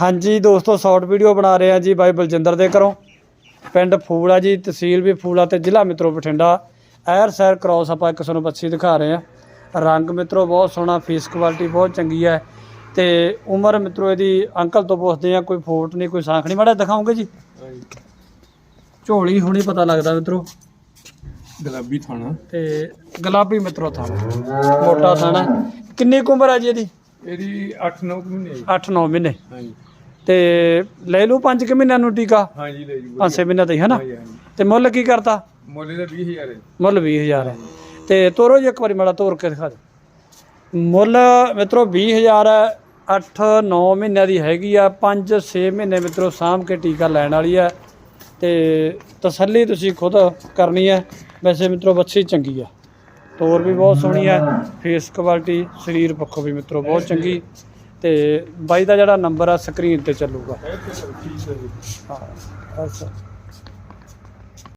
ਹਾਂਜੀ ਦੋਸਤੋ short video ਬਣਾ ਰਹੇ ਆ ਜੀ ਬਾਈ ਬਲਜਿੰਦਰ ਦੇ ਘਰੋਂ। ਪਿੰਡ ਫੂਲਾ ਜੀ ਤਹਿਸੀਲ ਵੀ ਫੂਲਾ ਤੇ ਜ਼ਿਲ੍ਹਾ ਮਿੱਤਰੋ ਬਠਿੰਡਾ। ਐਰ ਸੈਰ ਕ੍ਰਾਸ ਆਪਾਂ ਇੱਕ ਤੁਹਾਨੂੰ ਬੱਚੀ ਦਿਖਾ ਰਹੇ ਆ ਰੰਗ ਮਿੱਤਰੋ ਬਹੁਤ ਸੋਹਣਾ ਫੇਸ ਕੁਆਲਿਟੀ ਬਹੁਤ ਚੰਗੀ ਹੈ। ਤੇ ਉਮਰ ਮਿੱਤਰੋ ਇਹਦੀ ਅੰਕਲ ਤੋਂ ਪੁੱਛਦੇ ਆ ਕੋਈ ਫੋਟ ਨਹੀਂ ਕੋਈ ਸਾਂਖ ਨਹੀਂ। ਮਾੜਾ ਦਿਖਾਉਂਗੇ ਜੀ? ਝੋਲੀ ਹੁਣੀ ਪਤਾ ਲੱਗਦਾ ਮਿੱਤਰੋ। ਗੁਲਾਬੀ ਥਾਣਾ। ਤੇ ਗੁਲਾਬੀ ਮਿੱਤਰੋ ਥਾਣਾ। ਮੋਟਾ ਥਾਣਾ। ਕਿੰਨੀ ਉਮਰ ਹੈ ਜੀ ਇਹਦੀ? ਇਹਦੀ 8-9 ਮਹੀਨੇ ਜੀ 8-9 ਮਹੀਨੇ। ਹਾਂਜੀ। ਤੇ ਲੈ ਲੂ 5 ਕਿ ਮਹੀਨਿਆਂ ਨੂੰ ਟੀਕਾ। ਹਾਂਜੀ ਲੈ ਜੀ 5-6 ਮਹੀਨਿਆਂ ਤੇ ਹੀ ਹੈ ਨਾ ਹਾਂਜੀ ਹਾਂਜੀ। ਤੇ ਮੁੱਲ ਕੀ ਕਰਤਾ? ਮੁੱਲ ਦਾ 20000 ਹੈ। ਮੁੱਲ 20000 ਹੈ। ਤੇ ਤੋਰੋ ਜੀ ਇੱਕ ਵਾਰੀ ਮਾੜਾ ਤੋਰ ਕੇ ਦਿਖਾ ਦਿਓ। ਮੁੱਲ ਮਿੱਤਰੋ 20000 ਹੈ 8-9 ਮਹੀਨਿਆਂ ਦੀ ਹੈਗੀ ਆ 5-6 ਮਹੀਨੇ ਮਿੱਤਰੋ ਸਾਂਭ ਕੇ ਟੀਕਾ ਲੈਣ ਵਾਲੀ ਹੈ ਤੇ ਤਸੱਲੀ ਤੁਸੀਂ ਖੁਦ ਕਰਨੀ ਹੈ ਵੈਸੇ ਮਿੱਤਰੋ ਬੱਚੀ ਚੰਗੀ ਆ। ਤੋਰ ਵੀ ਬਹੁਤ ਸੋਹਣੀ ਹੈ ਫੇਸ ਕੁਆਲਿਟੀ ਸਰੀਰ ਪੱਖੋਂ ਵੀ ਮਿੱਤਰੋ, ਬਹੁਤ ਚੰਗੀ। ਤੇ ਬਾਈ ਦਾ ਜਿਹੜਾ ਨੰਬਰ ਆ ਸਕਰੀਨ ਤੇ ਚੱਲੂਗਾ। ਹਾਂ ਅੱਛਾ